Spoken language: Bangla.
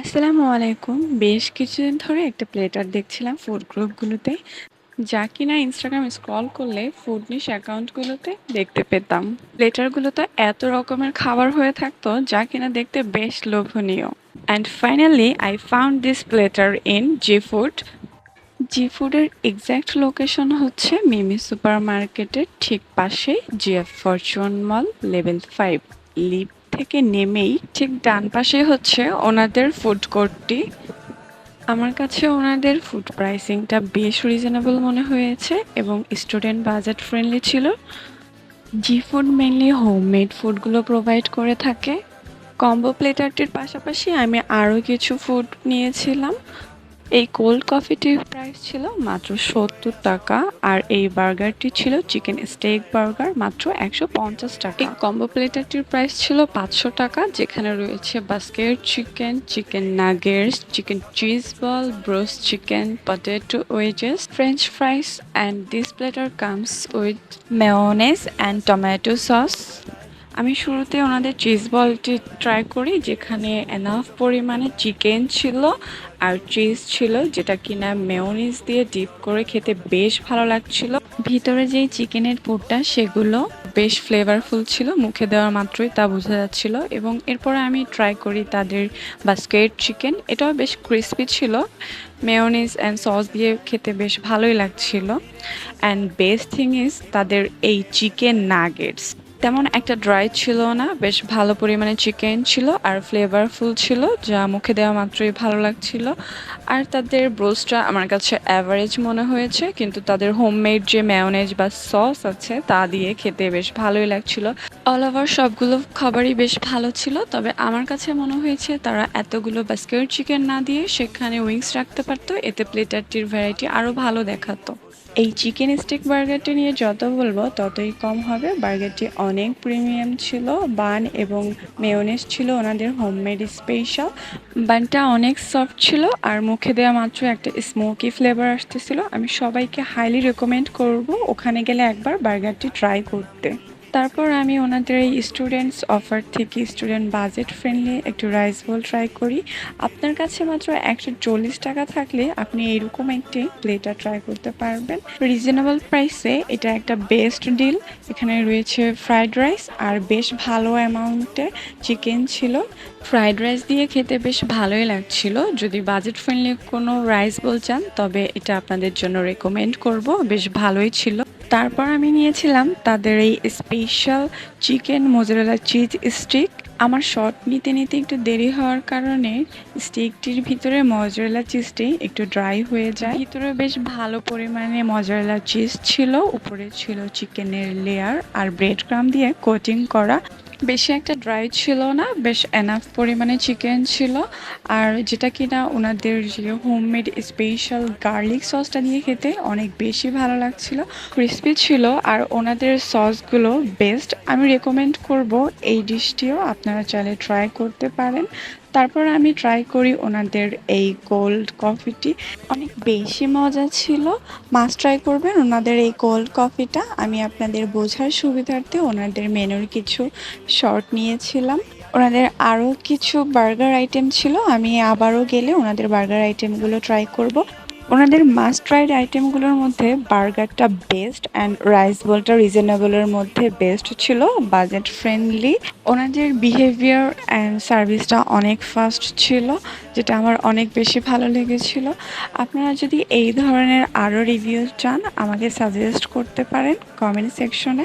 আসসালামু আলাইকুম। বেশ কিছুদিন ধরে একটা প্লেটার দেখছিলাম ফুড গ্রুপগুলোতে। যা কিনা ইনস্টাগ্রাম স্ক্রল করলে ফুড নিশ অ্যাকাউন্টগুলোতে দেখতে পেতাম। প্লেটারগুলোতে এত রকমের খাবার হয়ে থাকতো, যা কিনা দেখতে বেশ লোভনীয়। And finally I found this platter in G food. G ফুডের এক্সাক্ট লোকেশন হচ্ছে মিমি সুপার মার্কেটের ঠিক পাশে GF Fortune mall level five lift থেকে নেমেই ঠিক ডান পাশে হচ্ছে ওনাদের ফুড কোর্টটি। আমার কাছে ওনাদের ফুড প্রাইসিংটা বেশ রিজনেবল মনে হয়েছে এবং স্টুডেন্ট বাজেট ফ্রেন্ডলি ছিল। জি ফুড মেনলি হোমমেড ফুডগুলো প্রোভাইড করে থাকে। কম্বো প্লেটারটির পাশাপাশি আমি আরও কিছু ফুড নিয়েছিলাম। এই কোল্ড কফিটির প্রাইস ছিল মাত্র সত্তর টাকা আর এই বার্গারটি ছিল চিকেন স্টেক বার্গার মাত্র একশো পঞ্চাশ টাকা। এই কম্বো প্লেটারটির প্রাইস ছিল পাঁচশো টাকা যেখানে রয়েছে basket chicken chicken nuggets chicken cheese ball broast chicken potato wedges french fries and this platter comes with mayonnaise and tomato sauce আমি শুরুতে ওনাদের চিজ বলটি ট্রাই করি, যেখানে এনাফ পরিমাণে চিকেন ছিল আর চিজ ছিল, যেটা কিনা মেয়নিজ দিয়ে ডিপ করে খেতে বেশ ভালো লাগছিল। ভিতরে যেই চিকেনের পুরটা, সেগুলো বেশ ফ্লেভারফুল ছিল, মুখে দেওয়ার মাত্রই তা বোঝা যাচ্ছিল এবং এরপরে আমি ট্রাই করি তাদের বাস্কেট চিকেন এটাও বেশ ক্রিস্পি ছিল মেয়নিজ অ্যান্ড সস দিয়ে খেতে বেশ ভালোই লাগছিল। অ্যান্ড বেস্ট থিং ইজ তাদের এই চিকেন নাগেটস তেমন একটা ড্রাই ছিল না, বেশ ভালো পরিমাণে চিকেন ছিল আর ফ্লেভারফুল ছিল, যা মুখে দেওয়া মাত্রই ভালো লাগছিল। আর তাদের ব্রোস্টটা আমার কাছে অ্যাভারেজ মনে হয়েছে, কিন্তু তাদের হোমমেড যে ম্যায়োনেজ বা সস আছে, তা দিয়ে খেতে বেশ ভালোই লাগছিল। অল ওভার সবগুলো খাবারই বেশ ভালো ছিল, তবে আমার কাছে মনে হয়েছে তারা এতগুলো বাস্কেট চিকেন না দিয়ে সেখানে উইংস রাখতে পারতো, এতে প্লেটারটির ভ্যারাইটি আরও ভালো দেখাতো। এই চিকেন স্টিক বার্গারটি নিয়ে যত বলব ততই কম হবে বার্গারটি অনেক প্রিমিয়াম ছিল, বান এবং মেয়নেস ছিল, ওনাদের হোমমেড স্পেশাল বানটা অনেক সফট ছিল, আর মুখে দেওয়া মাত্র একটা স্মোকি ফ্লেভার আসতেছিল। আমি সবাইকে হাইলি রেকমেন্ড করব, ওখানে গেলে একবার বার্গারটি ট্রাই করতে। তারপর আমি ওনাদের এই স্টুডেন্টস অফার থেকে স্টুডেন্ট বাজেট ফ্রেন্ডলি একটু রাইস বোল ট্রাই করি। আপনার কাছে মাত্র একশো চল্লিশ টাকা থাকলে আপনি এরকম একটি প্লেটার ট্রাই করতে পারবেন। রিজনেবল প্রাইসে এটা একটা বেস্ট ডিল এখানে রয়েছে ফ্রাইড রাইস আর বেশ ভালো অ্যামাউন্টে চিকেন ছিল। ফ্রাইড রাইস দিয়ে খেতে বেশ ভালোই লাগছিল। যদি বাজেট ফ্রেন্ডলি কোনো রাইস বল চান, তবে এটা আপনাদের জন্য রেকমেন্ড করব। বেশ ভালোই ছিল। তারপর আমি নিয়েছিলাম তাদের এই special chicken mozzarella cheese stick আমার শর্ট নিতে নিতে একটু দেরি হওয়ার কারণে স্টিকটির ভিতরে মজারেলা চিজটি একটু ড্রাই হয়ে যায়। ভিতরে বেশ ভালো পরিমাণে মজারেলা চিজ ছিল। উপরে ছিল চিকেনের লেয়ার আর ব্রেড ক্রাম দিয়ে কোটিং করা। বেশি একটা ড্রাই ছিল না, বেশ এনাফ পরিমাণে চিকেন ছিল। আর যেটা কিনা ওনাদের যে হোমমেড স্পেশাল গার্লিক সসটা নিয়ে খেতে অনেক বেশি ভালো লাগছিল ক্রিসপি ছিল। আর ওনাদের সসগুলো বেস্ট আমি রেকমেন্ড করব এই ডিশটিও আপনারা চাইলে ট্রাই করতে পারেন। তারপর আমি ট্রাই করি ওনাদের এই কোল্ড কফিটি অনেক বেশি মজা ছিল। মাছ ট্রাই করবেন, ওনাদের এই কোল্ড কফিটা আমি আপনাদের বোঝার সুবিধার্থে ওনাদের মেনুর কিছু শর্ট নিয়েছিলাম। ওনাদের আরও কিছু বার্গার আইটেম ছিল। আমি আবারও গেলে ওনাদের বার্গার আইটেমগুলো ট্রাই করব। ওনাদের মাস্ট ট্রাইড আইটেমগুলোর মধ্যে বার্গারটা বেস্ট অ্যান্ড রাইস বলটা রিজনেবলের মধ্যে বেস্ট ছিল বাজেট ফ্রেন্ডলি ওনাদের বিহেভিয়ার অ্যান্ড সার্ভিসটা অনেক ফাস্ট ছিল, যেটা আমার অনেক বেশি ভালো লেগেছিল। আপনারা যদি এই ধরনের আরও রিভিউ চান, আমাকে সাজেস্ট করতে পারেন কমেন্ট সেকশনে